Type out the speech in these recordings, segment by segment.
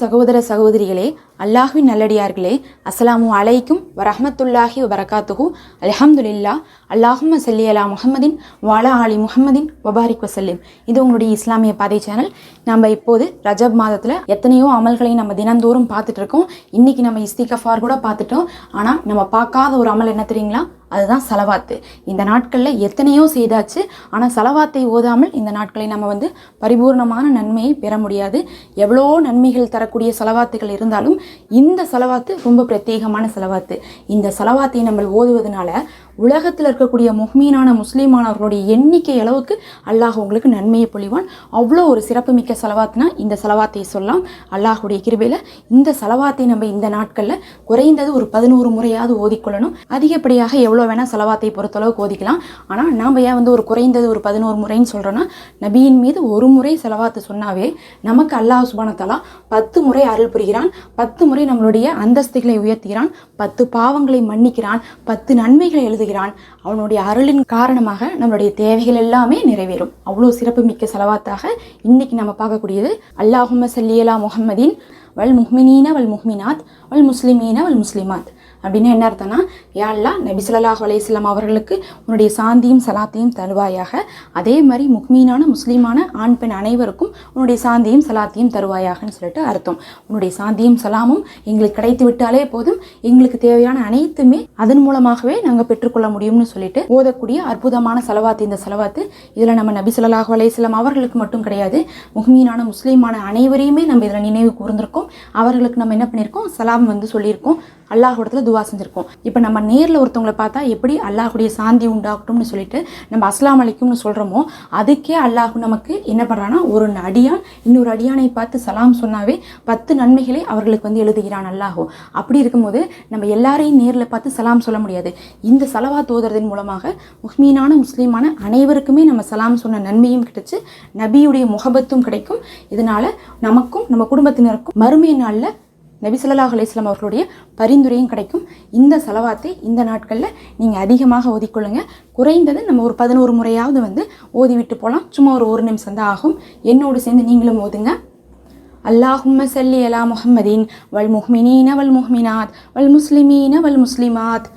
சகோதர சகோதரிகளே அல்லாஹுவின் நல்லடியார்களே அஸ்ஸலாமு அலைக்கும் வரஹமத்துல்லாஹி வபரகாத்துஹு. அலஹம்துல்லா அல்லாஹும்ம சல்லி அலா முஹம்மதின் வாலா அலி முஹம்மதின் வபாரிக் வசல்லிம் இது உங்களுடைய இஸ்லாமிய பாதை சேனல். நம்ம இப்போது ரஜப் மாதத்தில் எத்தனையோ அமல்களை நம்ம தினந்தோறும் பார்த்துட்டு இருக்கோம். இன்னைக்கு நம்ம இஸ்திகஃபார் கூட பார்த்துட்டோம். ஆனால் நம்ம பார்க்காத ஒரு அமல் என்ன தெரியுங்களா? அதுதான் செலவாத்து. இந்த நாட்களில் எத்தனையோ செய்தாச்சு. ஆனால் செலவாத்தை ஓதாமல் இந்த நாட்களை நம்ம வந்து பரிபூர்ணமான நன்மையை பெற முடியாது. எவ்வளோ நன்மைகள் தரக்கூடிய செலவாத்துகள் இருந்தாலும் இந்த செலவாத்து ரொம்ப பிரத்யேகமான செலவாத்து. இந்த செலவாத்தை நம்ம ஓதுவதனால உலகத்தில் இருக்கக்கூடிய முஹ்மீனான முஸ்லீமானவர்களுடைய எண்ணிக்கை அளவுக்கு அல்லாஹ் உங்களுக்கு நன்மையை பொழிவான். அவ்வளோ ஒரு சிறப்புமிக்க செலவாத்துனா இந்த செலவாத்தை சொல்லலாம். அல்லாஹுடைய கிருபையில் இந்த செலவாத்தை நம்ம இந்த நாட்களில் குறைந்தது ஒரு பதினோரு முறையாவது ஓதிக்கொள்ளணும். அதிகப்படியாக எவ்வளோ வேணால் செலவாத்தை பொறுத்தளவுக்கு ஓதிக்கலாம் ஆனால் நாம் ஏன் வந்து ஒரு குறைந்தது ஒரு பதினோரு முறைன்னு சொல்கிறோன்னா நபியின் மீது ஒரு முறை செலவாத்து சொன்னாவே நமக்கு அல்லாஹ் சுபானத்தாலா பத்து முறை அருள் புரிகிறான். பத்து முறை நம்மளுடைய அந்தஸ்துகளை உயர்த்துகிறான். பத்து பாவங்களை மன்னிக்கிறான். பத்து நன்மைகளை எழுதுகிறான். அவனுடைய அருளின் காரணமாக நம்மளுடைய தேவைகள் எல்லாமே நிறைவேறும். அவ்வளோ சிறப்புமிக்க செலவாத்தாக இன்னைக்கு நம்ம பார்க்கக்கூடியது அல்லாஹும சல்லியலா முகமதின் வல் முஹ்மினீன வல் முஹ்மினாத் வல் முஸ்லிமீன வல் முஸ்லிமாத் அப்படின்னு என்ன அர்த்தம்னா யாழ்லா நபிசுல்லாஹ் அலையம் அவர்களுக்கு உன்னுடைய சாந்தியும் சலாத்தையும் தருவாயாக. அதே மாதிரி முக்மீனான முஸ்லீமான ஆண் பெண் அனைவருக்கும் உன்னுடைய சாந்தியும் சலாத்தையும் தருவாயாகன்னு சொல்லிட்டு அர்த்தம். உன்னுடைய சாந்தியும் சலாமும் எங்களுக்கு கிடைத்து விட்டாலே போதும். எங்களுக்கு தேவையான அனைத்துமே அதன் மூலமாகவே நாங்கள் பெற்றுக்கொள்ள முடியும்னு சொல்லிட்டு ஓதக்கூடிய அற்புதமான செலவாத்து இந்த செலவாத்து. இதில் நம்ம நபி ஸல்லல்லாஹு அலைஹி அவர்களுக்கு மட்டும் கிடையாது. முக்மீனான முஸ்லீமான அனைவரையுமே நம்ம இதில் நினைவு கூர்ந்திருக்கோம். அவர்களுக்கு நம்ம என்ன பண்ணியிருக்கோம் சலாம் வந்து சொல்லியிருக்கோம். அல்லாஹோடத்தில் துவா செஞ்சிருக்கோம். இப்போ நம்ம நேரில் ஒருத்தவங்களை பார்த்தா எப்படி அல்லாஹுடைய சாந்தி உண்டாகட்டும்னு சொல்லிட்டு நம்ம அஸ்லாம் அலைக்கும்னு சொல்கிறோமோ அதுக்கே அல்லாஹ் நமக்கு என்ன பண்ணுறான்னா ஒரு அடியான் இன்னொரு அடியானை பார்த்து சலாம் சொன்னாவே பத்து நன்மைகளை அவர்களுக்கு வந்து எழுதுகிறான் அல்லாஹோ. அப்படி இருக்கும்போது நம்ம எல்லாரையும் நேரில் பார்த்து சலாம் சொல்ல முடியாது. இந்த சலவா தோதுறதன் மூலமாக முஸ்மீனான முஸ்லீமான அனைவருக்குமே நம்ம சலாம் சொன்ன நன்மையும் கிடைச்சு நபியுடைய முகபத்தும் கிடைக்கும். இதனால நமக்கும் நம்ம குடும்பத்தினருக்கும் மறு மறுமை நாளில் நபி ஸல்லல்லாஹு அவர்களுடைய பரிந்துரையும் கிடைக்கும். இந்த செலவாத்தை இந்த நாட்களில் நீங்கள் அதிகமாக ஓதிக்கொள்ளுங்க. குறைந்தது நம்ம ஒரு பதினோரு முறையாவது வந்து ஓதி விட்டு போகலாம் சும்மா ஒரு ஒரு நிமிஷம் தான் ஆகும். என்னோடு சேர்ந்து நீங்களும் ஓதுங்க. அல்லாஹும்ம சல்லி அலா முஹம்மதீன் வல் முஹ்மினீன வல் முஹ்மினாத் வல் முஸ்லிமீன வல் முஸ்லிமாத்.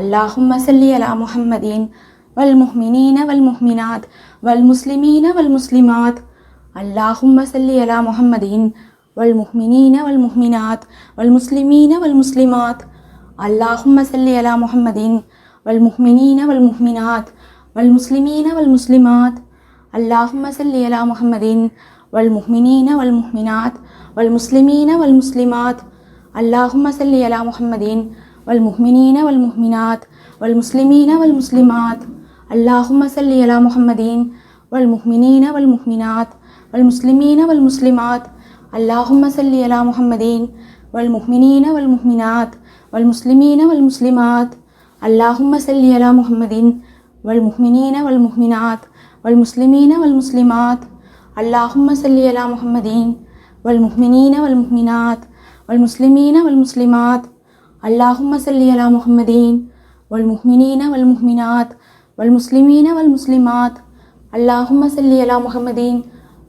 அல்லாஹும்ம சல்லி அலா முஹம்மதீன் வல் முஹ்மினீன வல் முஹ்மினாத் வல் முஸ்லிமீன வல் முஸ்லிமாத். அல்லாஹும்ம சல்லி அலா முஹம்மதீன் والمؤمنين والمؤمنات والمسلمين والمسلمات. اللهم صل على محمد والمؤمنين والمؤمنات والمسلمين والمسلمات. اللهم صل على محمد والمؤمنين والمؤمنات والمسلمين والمسلمات. اللهم صل على محمد والمؤمنين والمؤمنات والمسلمين والمسلمات. اللهم صل على محمد والمؤمنين والمؤمنات والمسلمين والمسلمات. اللهم صل على محمد والمؤمنين والمؤمنات والمسلمين والمسلمات. اللهم صل على محمد والمؤمنين والمؤمنات والمسلمين والمسلمات. اللهم صل على محمد والمؤمنين والمؤمنات والمسلمين والمسلمات. اللهم صل على محمد والمؤمنين والمؤمنات والمسلمين والمسلمات. اللهم صل على محمد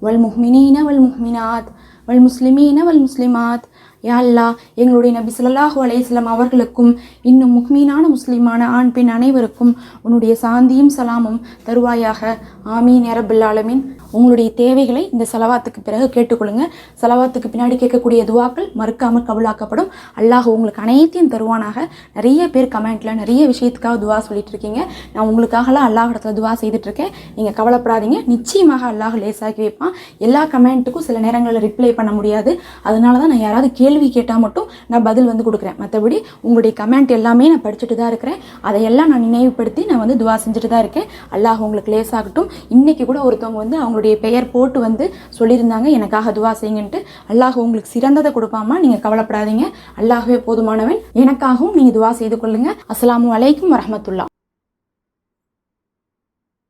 والمؤمنين والمؤمنات வல்முஸ்லிமீன வல் முஸ்லிமாத் யா அல்லா எங்களுடைய நபி சொல்லாஹு அலையம் அவர்களுக்கும் இன்னும் முக்மீனான முஸ்லீமான ஆண் பெண் அனைவருக்கும் உன்னுடைய சாந்தியும் சலாமும் தருவாயாக. ஆமீன் அரபுல் உங்களுடைய தேவைகளை இந்த செலவாத்துக்கு பிறகு கேட்டுக்கொள்ளுங்க. செலவாத்துக்கு பின்னாடி கேட்கக்கூடிய துவாக்கள் மறுக்காமல் கபுளாக்கப்படும் அல்லாஹ் உங்களுக்கு அனைத்தையும் தருவானாக. நிறைய பேர் கமெண்ட்ல நிறைய விஷயத்துக்காக துவா சொல்லிட்டு இருக்கீங்க நான் உங்களுக்காகலாம் அல்லாஹ் இடத்துல துவா செய்துட்டு இருக்கேன் நீங்க கவலைப்படாதீங்க. நிச்சயமாக அல்லாஹ் லேசாக்கி வைப்பான். எல்லா கமெண்ட்டுக்கும் சில நேரங்களில் ரிப்ளை பண்ண முடியாது. அதனால தான் நான் யாராவது கேள்வி கேட்டால் மட்டும் நான் பதில் வந்து கொடுக்குறேன். மற்றபடி உங்களுடைய கமெண்ட் எல்லாமே நான் படிச்சுட்டு தான் இருக்கிறேன். அதையெல்லாம் நான் நினைவுபடுத்தி நான் வந்து துவா செஞ்சுட்டு தான் இருக்கேன். அல்லாஹ் உங்களுக்கு லேசாகட்டும். இன்னைக்கு கூட ஒருத்தவங்க வந்து அவங்களுடைய பெயர் போட்டு வந்து சொல்லியிருந்தாங்க. எனக்காக துவா செய்யுங்கன்ட்டு அல்லாஹ் உங்களுக்கு சிறந்ததை கொடுப்பாமா? நீங்கள் கவலைப்படாதீங்க. அல்லாஹ்வே போதுமானவன். எனக்காகவும் நீங்கள் துவா செய்து கொள்ளுங்க. அஸ்லாம் அலைக்கும் வரமத்துல்லா